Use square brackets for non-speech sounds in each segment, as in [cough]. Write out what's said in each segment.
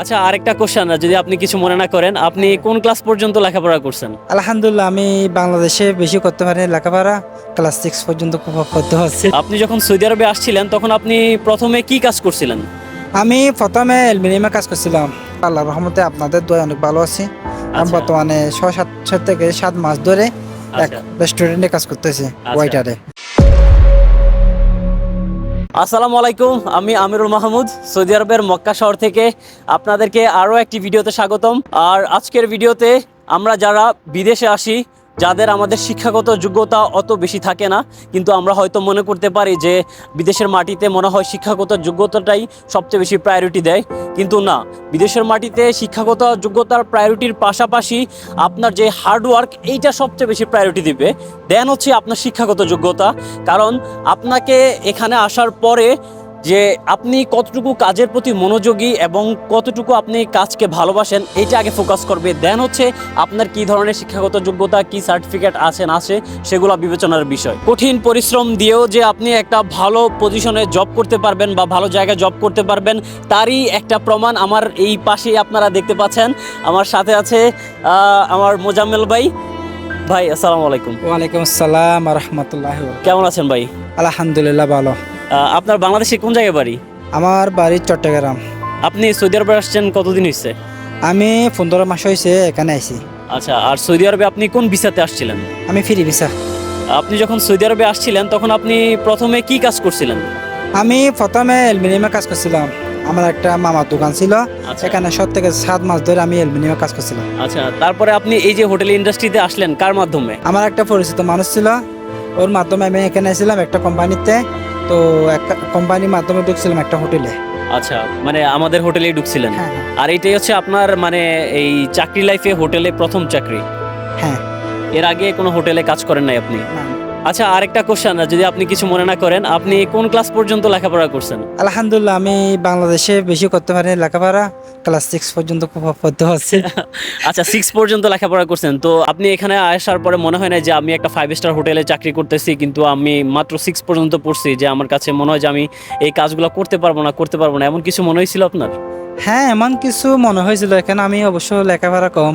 আচ্ছা আরেকটা কোশ্চেন যদি আপনি কিছু মনে না করেন আপনি কোন ক্লাস পর্যন্ত লেখাপড়া করছেন? আলহামদুলিল্লাহ আমি বাংলাদেশে বেশি করতে পারি লেখাপড়া। ক্লাস সিক্স পর্যন্ত করতে পারছি আপনি যখন সৌদি আরবে আসছিলেন তখন আপনি প্রথমে কি কাজ করছিলেন? আমি প্রথমে এলমিনিয়ামে কাজ করছিলাম। আল্লাহ রহমতে আপনাদের দয় অনেক ভালো আছি। আমি আচ্ছা। বর্তমানে ছয় সাত থেকে সাত মাস ধরে এক আচ্ছা। রেস্টুরেন্টে কাজ করতেছি ওয়াইটারে আসসালামু আলাইকুম, আমি আমিরুল মাহমুদ, সৌদি আরবের মক্কা শহর থেকে আপনাদেরকে আরও একটি ভিডিওতে স্বাগতম। আর আজকের ভিডিওতে আমরা যারা বিদেশে আসি যাদের আমাদের শিক্ষাগত যোগ্যতা অত বেশি থাকে না, কিন্তু আমরা হয়তো মনে করতে পারি যে বিদেশের মাটিতে মনে হয় শিক্ষাগত যোগ্যতাটাই সবচেয়ে বেশি প্রায়োরিটি দেয়। কিন্তু না, বিদেশের মাটিতে শিক্ষাগত যোগ্যতার প্রায়োরিটির পাশাপাশি আপনার যে হার্ডওয়ার্ক এইটা সবচেয়ে বেশি প্রায়োরিটি দিবে। দেন হচ্ছে আপনার শিক্ষাগত যোগ্যতা। কারণ আপনাকে এখানে আসার পরে যে আপনি কতটুকু কাজের প্রতি মনোযোগী এবং কতটুকু আপনি কাজকে ভালোবাসেন এইটা আগে ফোকাস করবে। দেন হচ্ছে আপনার কি ধরনের শিক্ষাগত যোগ্যতা কি সার্টিফিকেট আছে না আছে সেগুলো বিবেচনার বিষয়। কঠিন পরিশ্রম দিয়েও যে আপনি একটা ভালো পজিশনে জব করতে পারবেন বা ভালো জায়গায় জব করতে পারবেন তারই একটা প্রমাণ আমার এই পাশেই আপনারা দেখতে পাচ্ছেন। আমার সাথে আছে আমার মোজাম্মেল ভাই। ভাই আসসালামু আলাইকুম। ওয়ালাইকুম আসসালাম রহমতুল্লাহ কেমন আছেন ভাই? আলহামদুলিল্লাহ ভালো। আপনার বাংলাদেশে কোন জায়গায় বাড়ি? আমার বাড়ি চট্টগ্রাম। আপনি সৌদি আরবে আসছেন কতদিন হয়েছে আমি পনেরো মাস হয়েছে এখানে আইছি। আচ্ছা আর সৌদি আরবে আপনি কোন ভিসাতে আসছিলেন? আমি ফিরি ভিসা। আপনি যখন সৌদি আরবে আসছিলেন তখন আপনি প্রথমে কি কাজ করছিলেন? আমি প্রথমে এলমিনিয়ামে কাজ করছিলাম। আমার একটা মামার দোকান ছিল। এখানে সাত থেকে সাত মাস ধরে আমি এলমিনিয়ামে কাজ করছিলাম। আচ্ছা তারপরে আপনি এই যে হোটেল ইন্ডাস্ট্রিতে আসলেন কার মাধ্যমে? আমার একটা পরিচিত মানুষ ছিল। ওর মাধ্যমে আমি এখানে এসেছিলাম একটা কোম্পানিতে। তো একটা কোম্পানির মাধ্যমে ঢুকছিলাম একটা হোটেলে আচ্ছা মানে আমাদের হোটেলেই ঢুকছিলেন। হ্যাঁ আর এটাই হচ্ছে আপনার মানে এই চাকরি লাইফে হোটেলে প্রথম চাকরি। হ্যাঁ। এর আগে কোনো হোটেলে কাজ করেন নাই আপনি? হ্যাঁ আচ্ছা আরেকটা কোশ্চেন যদি আপনি কিছু মনে না করেন আপনি কোন ক্লাস পর্যন্ত লেখাপড়া করছেন? আলহামদুলিল্লাহ আমি বাংলাদেশে বেশি করতে পারি লেখাপড়া। ক্লাস সিক্স পর্যন্ত করতে পারছি [laughs] আচ্ছা সিক্স পর্যন্ত লেখাপড়া করছেন। তো আপনি এখানে আসার পরে মনে হয় না যে আমি একটা ফাইভ স্টার হোটেলে চাকরি করতেছি কিন্তু আমি মাত্র সিক্স পর্যন্ত পড়ছি যে আমার কাছে মনে হয় যে আমি এই কাজগুলো করতে পারব না করতে পারব না। এমন কিছু মনে হয়েছিল আপনার? হ্যাঁ এমন কিছু মনে হয়েছিল। এখানে আমি অবশ্য লেখাপড়া কম।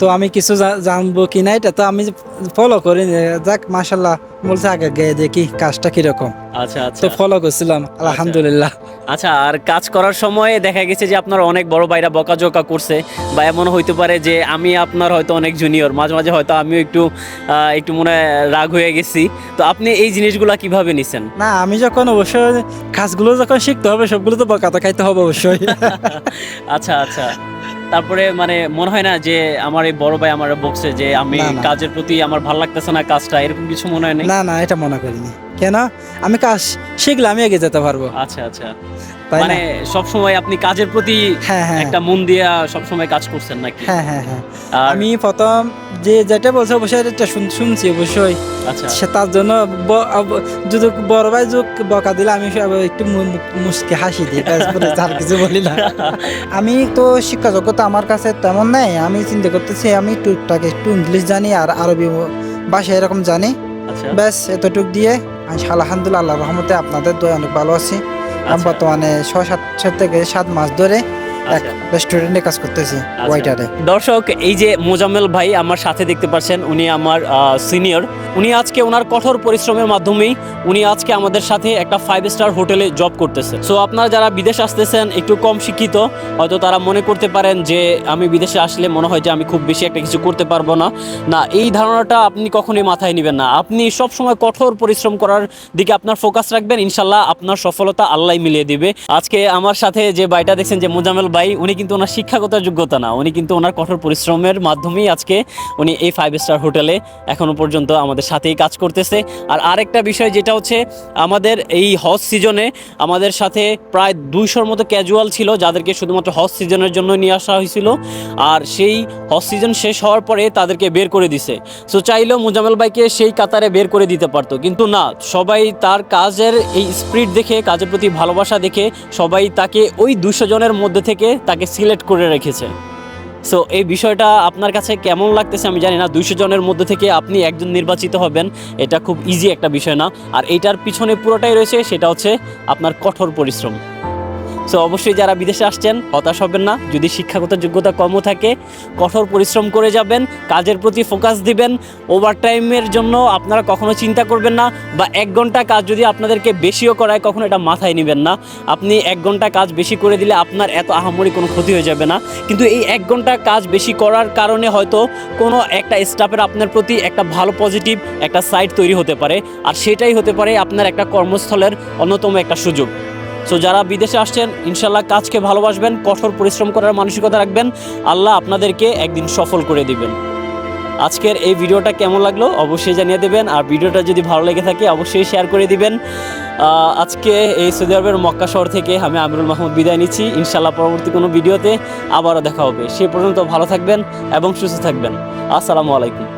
তো আমি কিছু জানব কি না এটা তো আমি ফলো করি যাক মাসাল্লাহ বলছে আগে গিয়ে দেখি কাজটা কীরকম। আচ্ছা আচ্ছা। তো ফলো করছিলাম আলহামদুলিল্লাহ। আচ্ছা আর কাজ করার সময় দেখা গেছে যে আপনার অনেক বড় ভাইরা বকাঝকা করছে বা এমন হইতে পারে যে আমি আপনার হয়তো অনেক জুনিয়র মাঝে মাঝে হয়তো আমিও একটু একটু মনে রাগ হয়ে গেছি। তো আপনি এই জিনিসগুলা কীভাবে নিছেন? না আমি যখন অবশ্যই কাজগুলো যখন শিখতে হবে সবগুলো তো বকা তো খাইতে হবে অবশ্যই। [laughs] আচ্ছা আচ্ছা। তারপরে মানে মনে হয় না যে আমার এই বড় ভাই আমার বকছে যে আমি। কাজের প্রতি আমার ভালো লাগতেছে না কাজটা এরকম কিছু মনে হয় না না এটা মনে করিনি। কেন? আমি কাজ শিখলে আমি এগিয়ে যেতে পারব। আচ্ছা আচ্ছা। মানে সব সময় আপনি কাজের প্রতি হ্যাঁ হ্যাঁ। একটা মন দিয়ে সব সময় কাজ করছেন নাকি? হ্যাঁ হ্যাঁ হ্যাঁ। আমি প্রথম যে যেটা বলছে অবশ্যই এটা শুনছি অবশ্যই। আচ্ছা। সে তার জন্য যদি বড় ভাই যোগ বকা দিলে আমি একটু মু- মু- হাসি দিই তারপরে আর কিছু বলি না। [laughs] আমি তো শিক্ষা যোগ্যতা আমার কাছে তেমন নেই আমি চিন্তা করতেছি আমি টুকটাক একটু ইংলিশ জানি আর আরবি ভাষা এরকম জানি। আচ্ছা। ব্যাস এতটুক দিয়ে আমি আলহামদুলিল্লাহ আল্লাহ রহমতে আপনাদের দয় অনেক ভালো আছি। বর্তমানে ছয় সাত ছয় থেকে সাত মাস ধরে এক আচ্ছা। রেস্টুরেন্টে কাজ করতেছি আচ্ছা। ওয়াইটারে দর্শক এই যে মোজাম্মেল ভাই আমার সাথে দেখতে পাচ্ছেন উনি আমার সিনিয়র উনি আজকে ওনার কঠোর পরিশ্রমের মাধ্যমেই উনি আজকে আমাদের সাথে একটা ফাইভ স্টার হোটেলে জব করতেছে। সো আপনারা যারা বিদেশ আসতেছেন, একটু কম শিক্ষিত, হয়তো তারা মনে করতে পারেন যে আমি বিদেশে আসলে মনে হয় যে আমি খুব বেশি একটা কিছু করতে পারব না। না, এই ধারণাটা আপনি কখনোই মাথায় নেবেন না। আপনি সব সময় কঠোর পরিশ্রম করার দিকে আপনার ফোকাস রাখবেন। ইনশাল্লাহ আপনার সফলতা আল্লাহ মিলিয়ে দিবে। আজকে আমার সাথে যে ভাইটা দেখছেন, যে মোজামেল ভাই, উনি কিন্তু ওনার শিক্ষাগত যোগ্যতা না। উনি কিন্তু ওনার কঠোর পরিশ্রমের মাধ্যমেই আজকে উনি এই ফাইভ স্টার হোটেলে এখনও পর্যন্ত আমাদের সাথেই কাজ করতেছে। আর আরেকটা বিষয় যেটা হচ্ছে, আমাদের এই হজ সিজনে আমাদের সাথে প্রায় দুইশোর মতো ক্যাজুয়াল ছিল, যাদেরকে শুধুমাত্র হজ সিজনের জন্য নিয়ে আসা হয়েছিল। আর সেই হজ সিজন শেষ হওয়ার পরে তাদেরকে বের করে দিছে। সো চাইলেও মুজামেল ভাইকে সেই কাতারে বের করে দিতে পারতো। কিন্তু না, সবাই তার কাজের এই স্পিরিট দেখে, কাজের প্রতি ভালোবাসা দেখে সবাই তাকে ওই দুশো জনের মধ্যে থেকে তাকে সিলেক্ট করে রেখেছে। সো এই বিষয়টা আপনার কাছে কেমন লাগতেছে আমি জানি না। দুইশো জনের মধ্যে থেকে আপনি একজন নির্বাচিত হবেন, এটা খুব ইজি একটা বিষয় না। আর এটার পিছনে পুরোটাই রয়েছে, সেটা হচ্ছে আপনার কঠোর পরিশ্রম। সো অবশ্যই যারা বিদেশে আসছেন, হতাশ হবেন না। যদি শিক্ষাগত যোগ্যতা কমও থাকে, কঠোর পরিশ্রম করে যাবেন, কাজের প্রতি ফোকাস দিবেন ওভারটাইমের জন্য আপনারা কখনো চিন্তা করবেন না বা এক ঘণ্টা কাজ যদি আপনাদেরকে বেশিও করায়, কখনো এটা মাথায় নেবেন না। আপনি এক ঘণ্টা কাজ বেশি করে দিলে আপনার এত আহামরি কোনো ক্ষতি হয়ে যাবে না। কিন্তু এই এক ঘণ্টা কাজ বেশি করার কারণে হয়তো কোনো একটা স্টাফের আপনার প্রতি একটা ভালো পজিটিভ একটা সাইট তৈরি হতে পারে। আর সেটাই হতে পারে আপনার একটা কর্মস্থলের অন্যতম একটা সুযোগ। সো যারা বিদেশে আসছেন, ইনশাল্লাহ কাজকে ভালোবাসবেন, কঠোর পরিশ্রম করার মানসিকতা রাখবেন। আল্লাহ আপনাদেরকে একদিন সফল করে দিবেন। আজকের এই ভিডিওটা কেমন লাগল অবশ্যই জানিয়ে দেবেন। আর ভিডিওটা যদি ভালো লেগে থাকে, অবশ্যই শেয়ার করে দিবেন। আজকে এই সৌদি আরবের মক্কা শহর থেকে আমি আমিরুল মাহমুদ বিদায় নিচ্ছি। ইনশাল্লাহ পরবর্তী কোনো ভিডিওতে আবারও দেখা হবে। সে পর্যন্ত ভালো থাকবেন এবং সুস্থ থাকবেন। আসসালামু আলাইকুম।